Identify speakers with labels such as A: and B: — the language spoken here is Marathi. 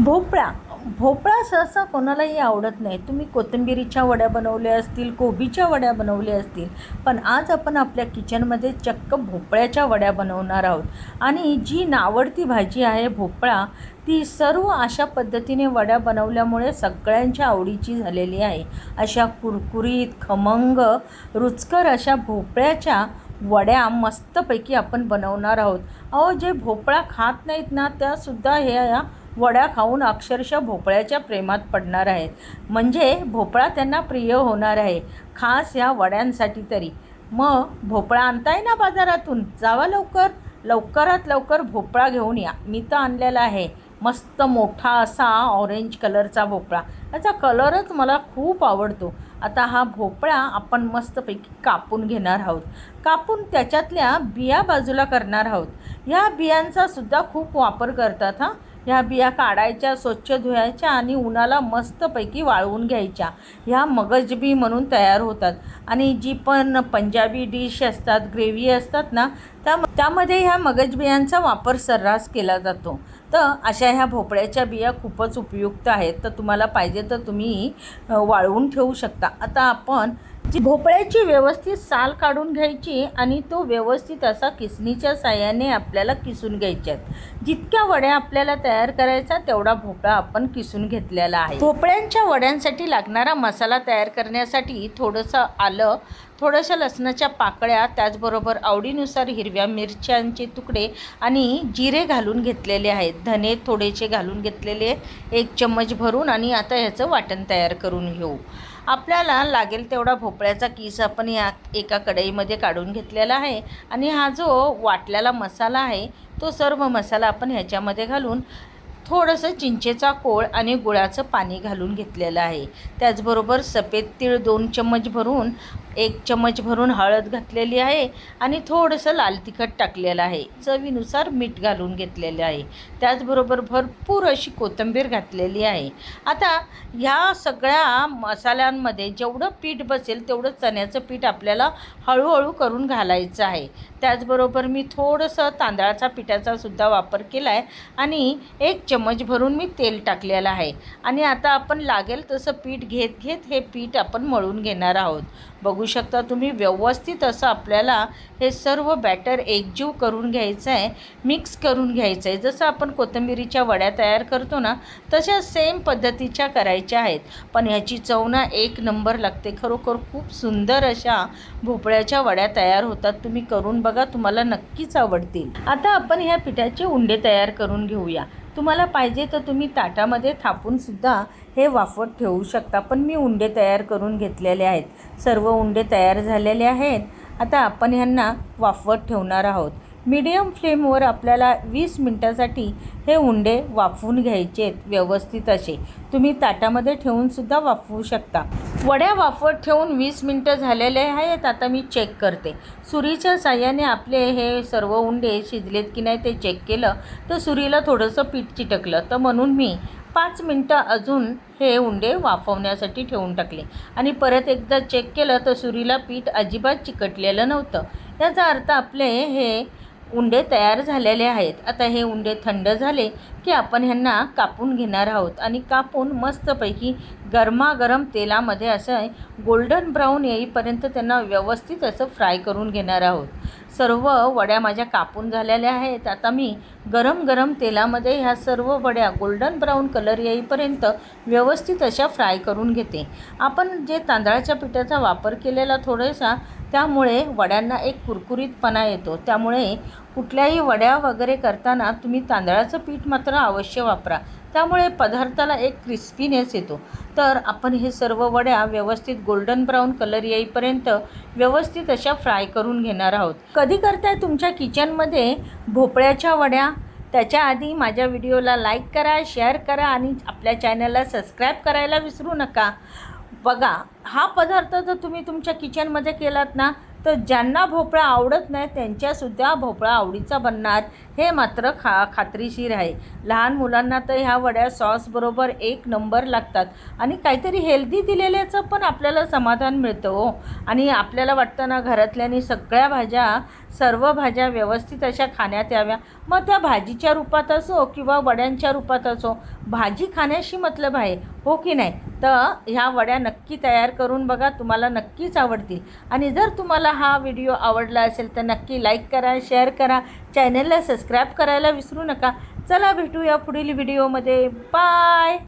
A: भोपळा. भोपळा सहसा कोणालाही आवडत नाही. तुम्ही कोथिंबिरीच्या वड्या बनवल्या असतील कोबीच्या वड्या बनवल्या असतील पण आज आपण आपल्या किचनमध्ये चक्क भोपळ्याच्या वड्या बनवणार आहोत. आणि जी नावडती भाजी आहे भोपळा ती सर्व अशा पद्धतीने वड्या बनवल्यामुळे सगळ्यांच्या आवडीची झालेली आहे. अशा कुरकुरीत खमंग रुचकर अशा भोपळ्याच्या वड्या मस्तपैकी आपण बनवणार आहोत. अहो जे भोपळा खात नाहीत ना त्यासुद्धा हे या वड्या खाऊन अक्षरशः भोपळ्याच्या प्रेमात पडणार आहेत. म्हणजे भोपळा त्यांना प्रिय होणार आहे. खास या वड्यांसाठी तरी. मग भोपळा आणताय ना बाजारातून? जावा लवकर. लवकरात लवकर भोपळा घेऊन या. मी तर आणलेला आहे. मस्त मोठा असा ऑरेंज कलरचा भोपळा. याचा कलरच मला खूप आवडतो. आता हा भोपळा आपण मस्तपैकी कापून घेणार आहोत. कापून त्याच्यातल्या बिया बाजूला करणार आहोत. ह्या बियांचा सुद्धा खूप वापर करतात हां. ह्या बिया काढायच्या स्वच्छ धुवायच्या आणि उन्हाला मस्तपैकी वाळवून घ्यायच्या. ह्या मगजबी म्हणून तयार होतात. आणि जी पण पंजाबी डिश असतात ग्रेव्ही असतात ना त्या त्यामध्ये ह्या मगजबियांचा वापर सर्रास केला जातो. तर अशा ह्या भोपळ्याच्या बिया खूपच उपयुक्त आहेत. तर तुम्हाला पाहिजे तर तुम्ही वाळवून ठेवू शकता. आता आपण भोपळ्याची व्यवस्थित साल काढून घ्यायची आणि तो व्यवस्थित असा किसणीच्या साह्याने आपल्याला किसून घ्यायच्यात. जितक्या वड्या आपल्याला तयार करायचा तेवढा भोपळा आपण किसून घेतलेला आहे. भोपळ्यांच्या वड्यांसाठी लागणारा मसाला तयार करण्यासाठी थोडंसं आलं थोड्याशा लसणाच्या पाकळ्या त्याचबरोबर आवडीनुसार हिरव्या मिरच्यांचे तुकडे आणि जिरे घालून घेतलेले आहेत. धने थोडेसे घालून घेतलेले एक चम्मच भरून आणि आता ह्याचं वाटण तयार करून घेऊ. आपल्याला लागेल तेवढा भोपळ्याचा किस आपण या एका कढईमध्ये काढून घेतलेला आहे आणि हा जो वाटलेला मसाला आहे तो सर्व मसाला आपण ह्याच्यामध्ये घालून थोडंसं चिंचेचा कोळ आणि गुळाचं पाणी घालून घेतलेलं आहे. त्याचबरोबर सफेद तीळ दोन चम्मच भरून एक चम्मच भरून हळद घातलेली आहे आणि थोडंसं लाल तिखट टाकलेलं आहे. चवीनुसार मीठ घालून घेतलेले आहे. त्याचबरोबर भरपूर अशी कोथिंबीर घातलेली आहे. आता ह्या सगळ्या मसाल्यांमध्ये जेवढं पीठ बसेल तेवढं चण्याचं पीठ आपल्याला हळूहळू करून घालायचं आहे. त्याचबरोबर मी थोडंसं तांदळाचा पिठाचा सुद्धा वापर केला आहे आणि एक चम्मच भरून मी तेल टाकलेलं आहे. आणि आता आपण लागेल तसं पीठ घेत घेत हे पीठ आपण मळून घेणार आहोत. बघू शकता तुम्ही व्यवस्थित असं आपल्याला हे सर्व बॅटर एकजीव करून घ्यायचं आहे मिक्स करून घ्यायचं आहे. जसं आपण कोथिंबिरीच्या वड्या तयार करतो ना तशा सेम पद्धतीच्या करायच्या आहेत. पण ह्याची चव ना एक नंबर लागते. खरोखर खूप सुंदर अशा भोपळ्याच्या वड्या तयार होतात. तुम्ही करून बघा तुम्हाला नक्कीच आवडतील. आता आपण ह्या पिठाचे उंडे तयार करून घेऊया. तुम्हाला पाहिजे तर तुम्ही ताटामध्ये थापूनसुद्धा हे वाफवत ठेवू शकता पण मी उंडे तयार करून घेतलेले आहेत. सर्व उंडे तयार झालेले आहेत. आता आपण ह्यांना वाफवत ठेवणार आहोत. मीडियम फ्लेमवर आपल्याला वीस मिनटासाठी हे उंडे वाफवून घ्यायचे आहेत व्यवस्थित असे. तुम्ही ताटामध्ये ठेवूनसुद्धा वाफवू शकता. वड्या वाफवत ठेवून वीस मिनटं झालेले आहेत आता मी चेक करते. सुरीच्या साह्याने आपले हे सर्व उंडे शिजलेत की नाही ते चेक केलं तर सुरीला थोडंसं पीठ चिटकलं. तर म्हणून मी पाच मिनटं अजून हे उंडे वाफवण्यासाठी ठेवून टाकले. आणि परत एकदा चेक केलं तर सुरीला पीठ अजिबात चिकटलेलं नव्हतं. याचा अर्थ आपले हे उंडे तयार झालेले आहेत. आता हे उंडे थंड झाले की आपण ह्यांना कापून घेणार आहोत. आणि कापून मस्तपैकी गरमागरम तेलामध्ये असं गोल्डन ब्राऊन येईपर्यंत त्यांना व्यवस्थित असं फ्राय करून घेणार आहोत. सर्व वड्या माझ्या कापून झालेल्या आहेत. आता मी गरम गरम तेलामध्ये ह्या सर्व वड्या गोल्डन ब्राऊन कलर येईपर्यंत व्यवस्थित अशा फ्राय करून घेते. आपण जे तांदळाच्या पिठाचा वापर केलेला थोडासा त्यामुळे वड्यांना एक कुरकुरीतपणा येतो. त्यामुळे कुठल्याही वड्या वगैरे करताना तुम्ही तांदळाचं पीठ मात्र अवश्य वापरा. त्यामुळे पदार्थाला एक क्रिस्पीनेस येतो. तर आपण हे सर्व वड्या व्यवस्थित गोल्डन ब्राऊन कलर येईपर्यंत व्यवस्थित अशा फ्राय करून घेणार आहोत. कधी करताय तुमच्या किचनमध्ये भोपळ्याच्या वड्या? त्याच्या आधी माझ्या व्हिडिओला लाईक करा शेअर करा आणि आपल्या चॅनलला सबस्क्राईब करायला विसरू नका. बघा हा पदार्थ जर तुम्ही तुमच्या किचनमध्ये केलात ना तर ज्यांना भोपळा आवडत नाही त्यांच्यासुद्धा भोपळा आवडीचा बनणार. हे मात्र खा खात्रीशीर आहे. लहान मुलांना तर ह्या वड्या सॉसबरोबर एक नंबर लागतात. आणि काहीतरी हेल्दी दिलेल्याचं पण आपल्याला समाधान मिळतं हो. आणि आपल्याला वाटतं ना घरातल्यानी सगळ्या भाज्या सर्व भाज्या व्यवस्थित अशा खाण्यात याव्या. मग त्या भाजीच्या रूपात असो किंवा वड्यांच्या रूपात असो भाजी खाण्याशी मतलब आहे हो की नाही? तर ह्या वड्या नक्की तयार करून बघा तुम्हाला नक्कीच आवडतील. आणि जर तुम्हाला हा व्हिडिओ आवडला असेल तर नक्की लाईक करा शेअर करा चॅनलला सबस्क्राईब करायला विसरू नका. चला भेटूया पुढील व्हिडिओमध्ये बाय